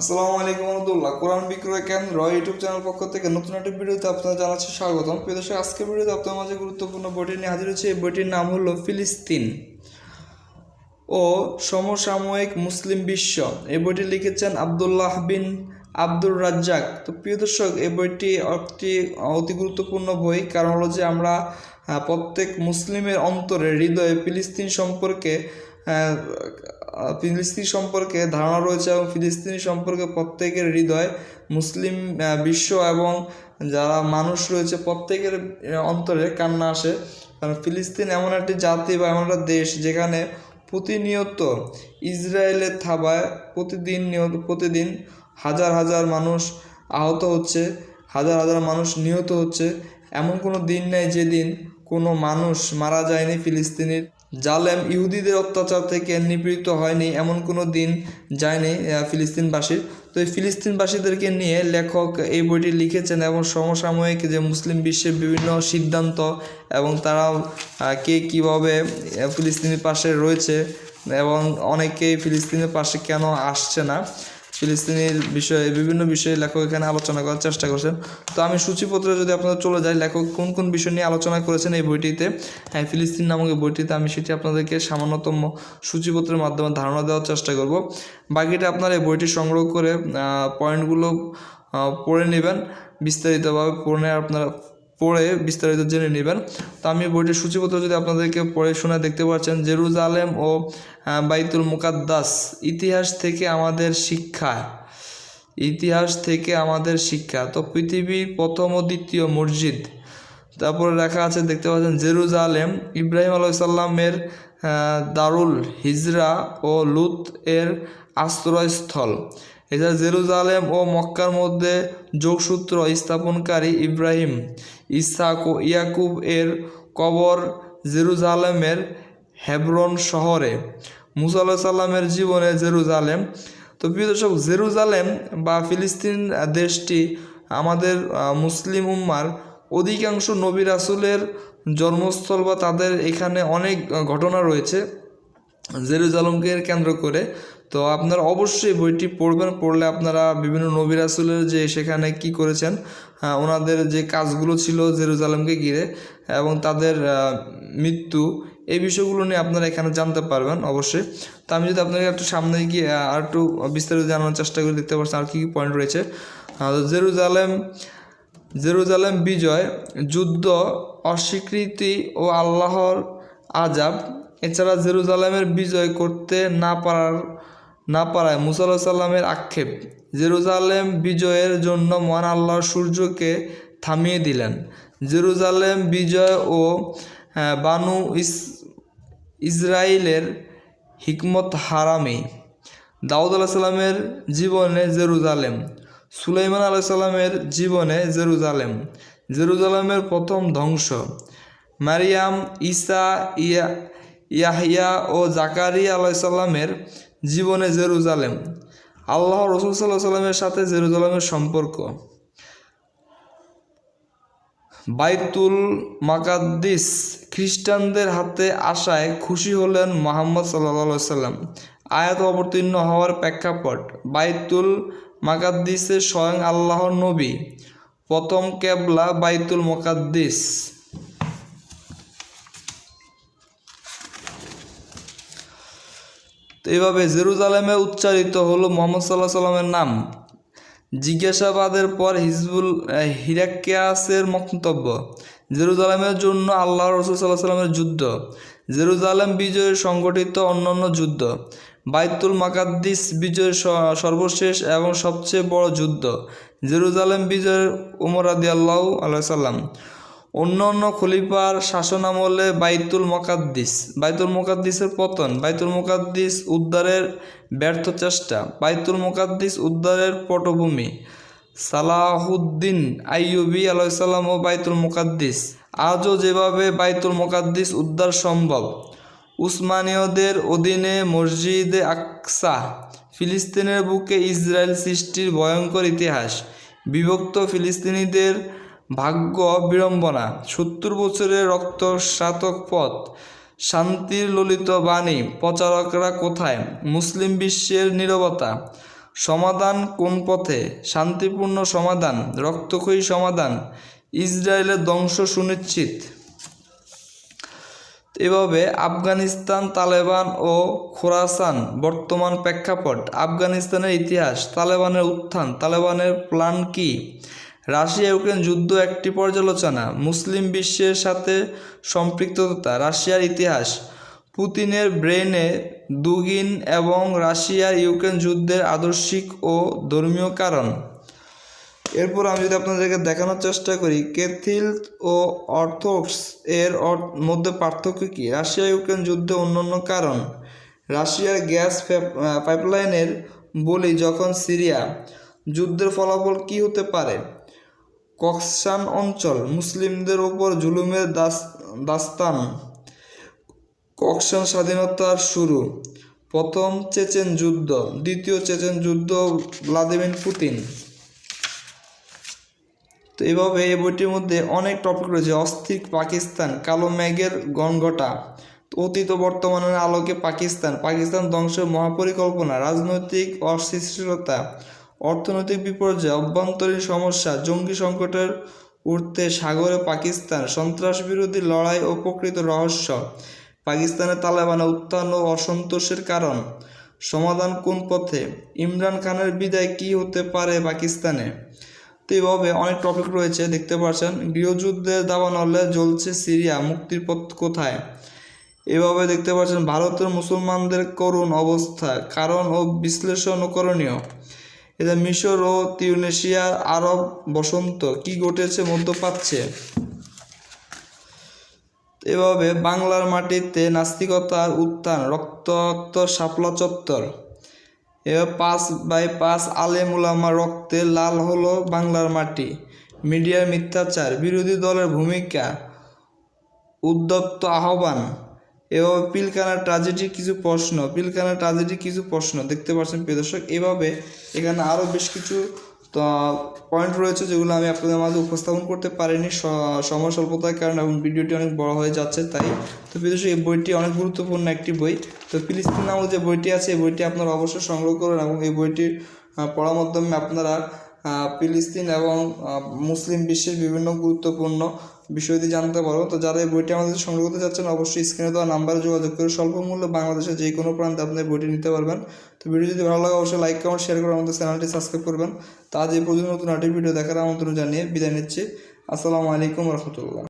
আসসালামু আলাইকুম রহমতুল্লাহ। কোরআন বিক্রয় কেন্দ্র ইউটিউব চ্যানেল পক্ষ থেকে নতুন একটি ভিডিওতে আপনাদের জানাচ্ছি স্বাগতম। প্রিয় দর্শক, আজকের ভিডিওতে আপনার মাঝে গুরুত্বপূর্ণ বইটি নিয়ে হাজির হচ্ছে। এই বইটির নাম হলো ফিলিস্তিন ও সমসাময়িক মুসলিম বিশ্ব। এই বইটি লিখেছেন আবদুল্লাহ বিন আব্দুর রাজ্জাক। তো প্রিয় দর্শক, এই বইটি একটি অতি গুরুত্বপূর্ণ বই। কারণ হলো যে আমরা প্রত্যেক মুসলিমের অন্তরে হৃদয়ে ফিলিস্তিন সম্পর্কে ফিলিস্তিন সম্পর্কে ধারণা রয়েছে এবং ফিলিস্তিনি সম্পর্কে প্রত্যেকের হৃদয় মুসলিম বিশ্ব এবং যারা মানুষ রয়েছে প্রত্যেকের অন্তরে কান্না আসে। কারণ ফিলিস্তিন এমন একটি জাতি বা এমন একটা দেশ যেখানে প্রতিনিয়ত ইসরায়েলের থাবায় প্রতিদিন নিয়ত, প্রতিদিন হাজার হাজার মানুষ আহত হচ্ছে, হাজার হাজার মানুষ নিহত হচ্ছে। এমন কোনো দিন নেই যেদিন কোনো মানুষ মারা যায়নি ফিলিস্তিনির। জালেম ইহুদিদের অত্যাচার থেকে নিপীড়িত হয়নি এমন কোনো দিন যায়নি ফিলিস্তিনবাসীর। তো এই ফিলিস্তিনবাসীদেরকে নিয়ে লেখক এই বইটি লিখেছেন এবং সমসাময়িক যে মুসলিম বিশ্বের বিভিন্ন সিদ্ধান্ত এবং তারা কে কীভাবে ফিলিস্তিনের পাশে রয়েছে এবং অনেকেই ফিলিস্তিনের পাশে কেন আসছে না। ফিলিস্তিনের বিষয়ে, বিভিন্ন বিষয়ে লেখক এখানে আলোচনা করার চেষ্টা করছেন। তো আমি সূচিপত্রে যদি আপনারা চলে যাই, লেখক কোন কোন বিষয় নিয়ে আলোচনা করেছেন এই বইটিতে? হ্যাঁ ফিলিস্তিন নামক এই বইটিতে আমি সেটি আপনাদেরকে সামান্যতম সূচিপত্রের মাধ্যমে ধারণা দেওয়ার চেষ্টা করব। বাকিটা আপনারা এই বইটি সংগ্রহ করে পয়েন্টগুলো পড়ে নেবেন। বিস্তারিতভাবে পড়ে আপনারা পড়ে বিস্তারিত জেনে নেবেন। তো আমি বইটির সূচিপত্র যদি আপনাদেরকে পড়ে শোনা দেখতে পাচ্ছেন, জেরুজালেম ও বাইতুল মুকাদ্দাস, ইতিহাস থেকে আমাদের শিক্ষা। ইতিহাস থেকে আমাদের শিক্ষা। তো পৃথিবীর প্রথম ও দ্বিতীয় মসজিদ। তারপরে লেখা আছে, দেখতে পাচ্ছেন, জেরুজালেম, ইব্রাহিম আলাইসাল্লামের দারুল হিজরা ও লুত এর আশ্রয়স্থল। এছাড়া জেরুজালেম ও মক্কার মধ্যে যোগসূত্র স্থাপনকারী ইব্রাহিম ইসাক ও ইয়াকুব এর কবর জেরুজালেমের হেব্রন শহরে। মুসা সাল্লামের জীবনে জেরুজালেম। তো প্রিয় দর্শক, জেরুজালেম বা ফিলিস্তিন দেশটি আমাদের মুসলিম উম্মার অধিকাংশ নবী রাসুলের জন্মস্থল বা তাদের এখানে অনেক ঘটনা রয়েছে। জেরুজালেমকে কেন্দ্র করে তো আপনারা অবশ্যই বইটি পড়বেন, পড়লে আপনারা বিভিন্ন নবী রাসুলের যে সেখানে কি করেছেন ওনাদের যে কাজগুলো ছিল জেরুজালেমকে ঘিরে এবং তাদের মৃত্যু, এই বিষয়গুলো নিয়ে আপনারা এখানে জানতে পারবেন অবশ্যই। তো আমি যদি আপনাকে একটু সামনে গিয়ে আর একটু বিস্তারিত জানানোর চেষ্টা করে, দেখতে পাচ্ছেন আর কী কী পয়েন্ট রয়েছে। জেরুজালেম জেরুজালেম বিজয়, যুদ্ধ, অস্বীকৃতি ও আল্লাহর আজাব এছাড়া জেরুজালেমের বিজয় করতে না পারার না পারায় মুসা আল্লাহ সাল্লামের আক্ষেপ। জেরুজালেম বিজয়ের জন্য মহান আল্লাহর সূর্যকে থামিয়ে দিলেন। জেরুজালেম বিজয় ও বানু ইস ইসরায়েলের হিকমত হারামি। দাউদ আলাহ সাল্লামের জীবনে জেরুজালেম। সুলাইমান আলাহ সাল্লামের জীবনে জেরুজালেম। জেরুজালেমের প্রথম ধ্বংস। মারিয়াম ইসা ইয়া ইয়াহিয়া ও জাকারিয়া আলাইসাল্লামের জীবনে জেরুজালেম। আল্লাহ রসুল সাল্লাহ সাল্লামের সাথে জেরুজালেমের সম্পর্ক। বাইতুল মাকাদ্দিস খ্রিস্টানদের হাতে আসায় খুশি হলেন মোহাম্মদ সাল্লা সাল্লাম আয়াত অবতীর্ণ হওয়ার প্রেক্ষাপট, বাইতুল মাকাদ্দিসের স্বয়ং আল্লাহর নবী। প্রথম কেবলা বাইতুল মোকাদ্দিস। তো এইভাবে জেরুজালেমে উচ্চারিত হলো মোহাম্মদ সাল্লাহ সাল্লামের নাম। জিজ্ঞাসাবাদের পর হিজবুল হিরাক্কিয়াসের মন্তব্য, জেরুজালেমের জন্য আল্লাহ রসুল সাল্লাহ সাল্লামের যুদ্ধ, জেরুজালেম বিজয়ে সংগঠিত অন্যান্য যুদ্ধ, বাইতুল মাকাদ্দিস বিজয়ের সর্বশেষ এবং সবচেয়ে বড় যুদ্ধ, জেরুজালেম বিজয়ের উমর আদি আল্লাহ আল্লাহ সাল্লাম অন্য অন্য খলিফার শাসনামলে বাইতুল মোকাদ্দিস। বাইতুল মোকাদ্দিসের পতন, বাইতুল মোকাদ্দিস উদ্ধারের ব্যর্থ চেষ্টা, বাইতুল মোকাদ্দিস উদ্ধারের পটভূমি, সালাহুদ্দিন আইয়ুবি আলাইসাল্লাম ও বাইতুল মোকাদ্দিস। আজও যেভাবে বাইতুল মোকাদ্দিস উদ্ধার সম্ভব, উসমানীয়দের অধীনে মসজিদে আকসা, ফিলিস্তিনের বুকে ইসরায়েল সৃষ্টির ভয়ঙ্কর ইতিহাস, বিভক্ত ফিলিস্তিনিদের ভাগ্য বিড়ম্বনা। সত্তর বছরের রক্ত রক্তস্নাতক পথ। শান্তির ললিত বাণী, প্রচারকরা কোথায়? মুসলিম বিশ্বের নীরবতা। সমাধান কোন পথে? শান্তিপূর্ণ সমাধান, রক্তক্ষয়ী সমাধান। ইসরায়েলের ধ্বংস সুনিশ্চিত। এভাবে আফগানিস্তান, তালেবান ও খোরাসান বর্তমান প্রেক্ষাপট। আফগানিস্তানের ইতিহাস, তালেবানের উত্থান, তালেবানের প্ল্যান কি? রাশিয়া ইউক্রেন যুদ্ধ একটি পর্যালোচনা, মুসলিম বিশ্বের সাথে সম্পৃক্ততা, রাশিয়ার ইতিহাস, পুতিনের ব্রেনে দুগিন এবং রাশিয়ার ইউক্রেন যুদ্ধের আদর্শিক ও ধর্মীয় কারণ। এরপর আমি যদি আপনাদেরকে দেখানোর চেষ্টা করি ক্যাথিল ও অর্থোডক্স এর মধ্যে পার্থক্য কী? রাশিয়া ইউক্রেন যুদ্ধে অন্যান্য কারণ, রাশিয়ার গ্যাস পাইপলাইনের বলি যখন সিরিয়া, যুদ্ধের ফলাফল কী হতে পারে? কক্সান অঞ্চল, মুসলিমদের ওপর জুলুমের দাস, দাস্তান। কক্সান স্বাধীনতার শুরু। প্রথম চেচেন যুদ্ধ, দ্বিতীয় চেচেন যুদ্ধ ভ্লাদিমির পুতিন। তো এইভাবে এই বইটির মধ্যে অনেক টপিক রয়েছে। অস্থির পাকিস্তান, কালো মেঘের গনঘটা অতীত বর্তমানের আলোকে পাকিস্তান। পাকিস্তান ধ্বংসের মহাপরিকল্পনা, রাজনৈতিক অস্থিতিশীলতা অর্থনৈতিক বিপর্যয়, অভ্যন্তরীণ সমস্যা, জঙ্গি সংকটের উঠতে সাগরে পাকিস্তান সন্ত্রাস বিরোধী লড়াই ও প্রকৃত রহস্য। পাকিস্তানের তালেবানে উত্থান ও অসন্তোষের কারণ। সমাধান কোন পথে? ইমরান খানের বিদায় কি হতে পারে পাকিস্তানে? তো এইভাবে অনেক টপিক রয়েছে, দেখতে পাচ্ছেন গৃহযুদ্ধের দাবানলে জ্বলছে সিরিয়া, মুক্তির পথ কোথায়? এভাবে দেখতে পাচ্ছেন ভারতের মুসলমানদের করুণ অবস্থা, কারণ ও বিশ্লেষণ করণীয়। এটা মিশর ও তিউনেশিয়ার আরব, বসন্ত কি ঘটেছে, মধ্য পাচ্ছে? এভাবে বাংলার মাটিতে নাস্তিকতার উত্থান, রক্তাক্ত শাপলা চত্বর। এবার পাঁচ বাই পাঁচ আলেম উলামা রক্তে লাল হলো বাংলার মাটি। মিডিয়ার মিথ্যাচার, বিরোধী দলের ভূমিকা উদ্যত্ত আহ্বান। এভাবে পিলকানার ট্রাজেডির কিছু প্রশ্ন পিলকানার ট্রাজেডির কিছু প্রশ্ন দেখতে পাচ্ছেন প্রিয় দর্শক। এভাবে এখানে আরও বেশ কিছু পয়েন্ট রয়েছে যেগুলো আমি আপনাদের মাঝে উপস্থাপন করতে পারিনি সময় স্বল্পতার কারণে এবং ভিডিওটি অনেক বড় হয়ে যাচ্ছে তাই। তো দর্শক, এই বইটি অনেক গুরুত্বপূর্ণ একটি বই। তো ফিলিস্তিন নামক যে বইটি আছে, এই বইটি আপনারা অবশ্যই সংগ্রহ করুন এবং এই বইটির পড়ার মাধ্যমে আপনারা ফিলিস্তিন এবং মুসলিম বিশ্বের বিভিন্ন গুরুত্বপূর্ণ বিষয়টি জানতে পারো। তো যারা এই বইটি আমাদের সংগ্রহ করতে চাচ্ছেন, অবশ্যই স্ক্রিনে দেওয়া নাম্বারে যোগাযোগ করে স্বল্প মূল্যে বাংলাদেশের যে কোনো প্রান্তে আপনি বইটি নিতে পারবেন। তো ভিডিও যদি ভালো লাগে, অবশ্যই লাইক কমেন্ট শেয়ার করে আমাদের চ্যানেলটি সাবস্ক্রাইব করবেন। তা যে এই পর্যন্ত নতুন আরেকটি ভিডিও দেখার আমন্ত্রণ জানিয়ে বিদায় নিচ্ছি। আসসালামু আলাইকুম রহমতুল্লাহ।